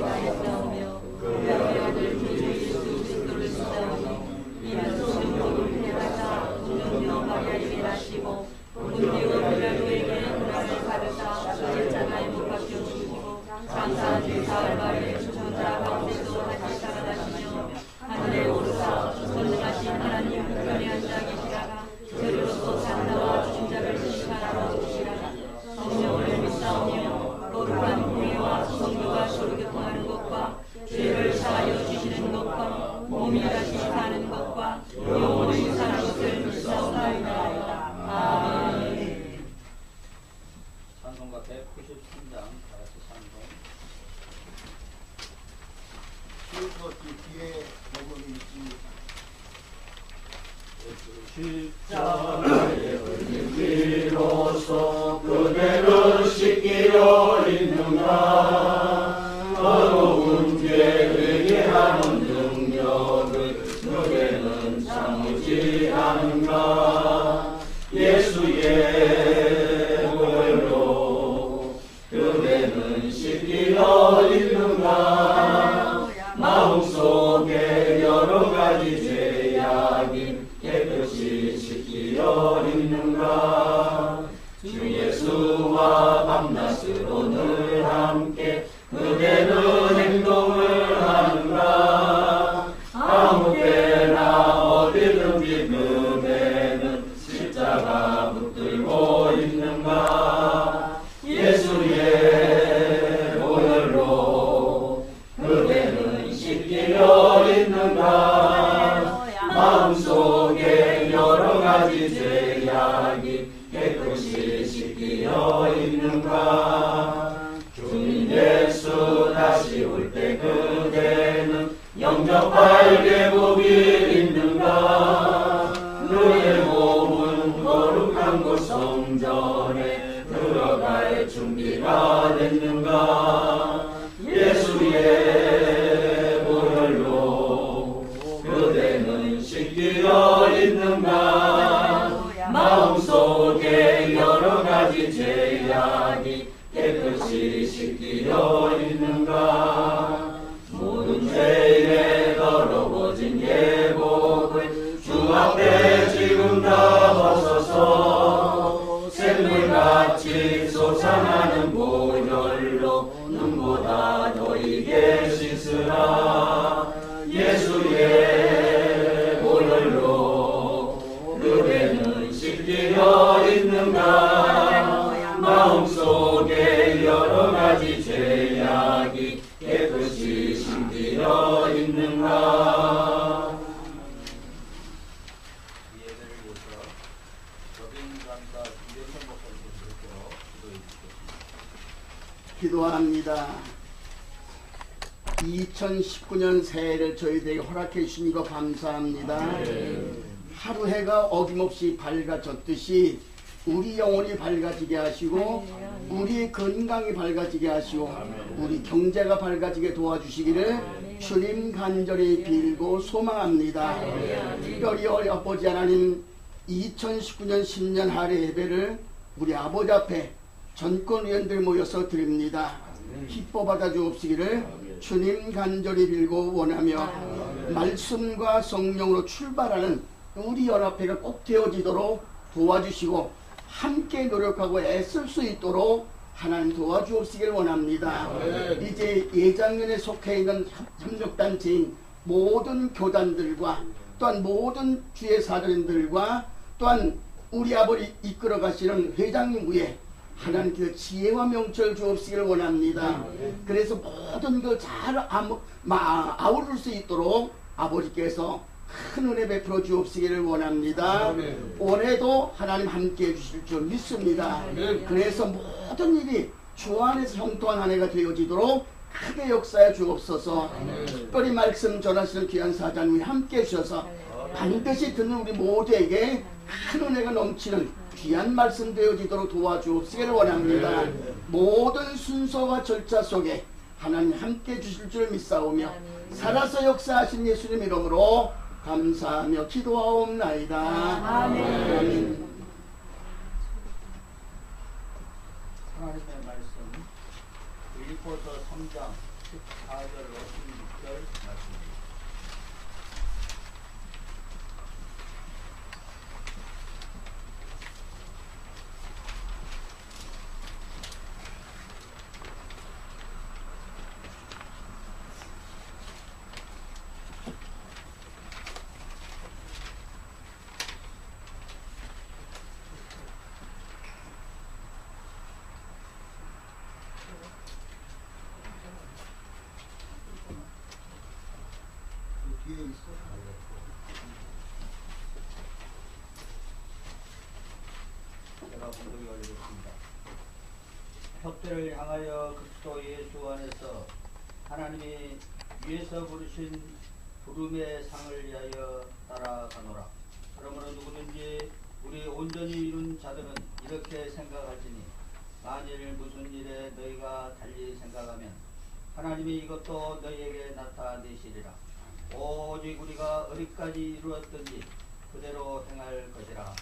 Thank you. 다시 사는 것과 영원히 사는 것을 믿사오나이다. 아멘. 찬송가 193장 다 같이 찬송. 뒤에 녹음이 있습니다. 비로소 그대를 씻기려 씻기려 있는가 영접할 계복이 있는가? 그의 몸은 거룩한 곳 성전에 들어갈 준비가 됐는가? 예수의 보혈로 그대는 씻기려 있는가? 마음속에 여러 가지 죄악이 깨끗이 씻기려 더러 법인관과 김대선 목사님께서 기도해 주시겠습니다. 기도합니다. 2019년 새해를 저희들에게 허락해 주신 거 감사합니다. 하루 해가 어김없이 밝아졌듯이 우리 영혼이 밝아지게 하시고 우리 건강이 밝아지게 하시고 우리 경제가 밝아지게 도와주시기를 주님 간절히 빌고 소망합니다. 특별히 우리 아버지 하나님 2019년 신년 하례 예배를 우리 아버지 앞에 전권 의원들 모여서 드립니다. 기뻐 받아 주옵시기를 주님 간절히 빌고 원하며 말씀과 성령으로 출발하는 우리 연합회가 꼭 되어지도록 도와주시고 함께 노력하고 애쓸 수 있도록 하나님 도와주옵시길 원합니다. 이제 예장년에 속해 있는 협력단체인 모든 교단들과 또한 모든 주의 사도인들과 또한 우리 아버지 이끌어 가시는 회장님 위에 하나님께서 지혜와 명철 주옵시기를 원합니다. 그래서 모든 걸 잘 아우를 수 있도록 아버지께서 큰 은혜 베풀어 주옵시기를 원합니다. 올해도 하나님 함께 해주실 줄 믿습니다. 그래서 모든 일이 주 안에서 형통한 한 해가 되어지도록 크게 역사해 주옵소서 특별히 말씀 전하시는 귀한 사장님이 함께 해주셔서 반드시 듣는 우리 모두에게 큰 은혜가 넘치는 귀한 말씀 되어지도록 도와주옵시기를 원합니다. 모든 순서와 절차 속에 하나님 함께 해주실 줄 믿사오며 살아서 역사하신 예수님 이름으로 감사하며 기도하옵나이다. 아멘. 하나님의 말씀 빌리포서 3장 14절로 16절 말씀입니다. 뒤에 있어. 제가 공독이 올리겠습니다. 협대를 향하여 그리스도 예수 안에서 하나님이 위에서 부르신 부름의 상을 위하여 따라가노라. 그러므로 누구든지 우리 온전히 이룬 자들은 이렇게 생각할지니 만일 무슨 일에 너희가 달리 생각하면 하나님이 이것도 너희에게 나타내시리라. 오직 우리가 어디까지 이루었든지 그대로 행할 것이라.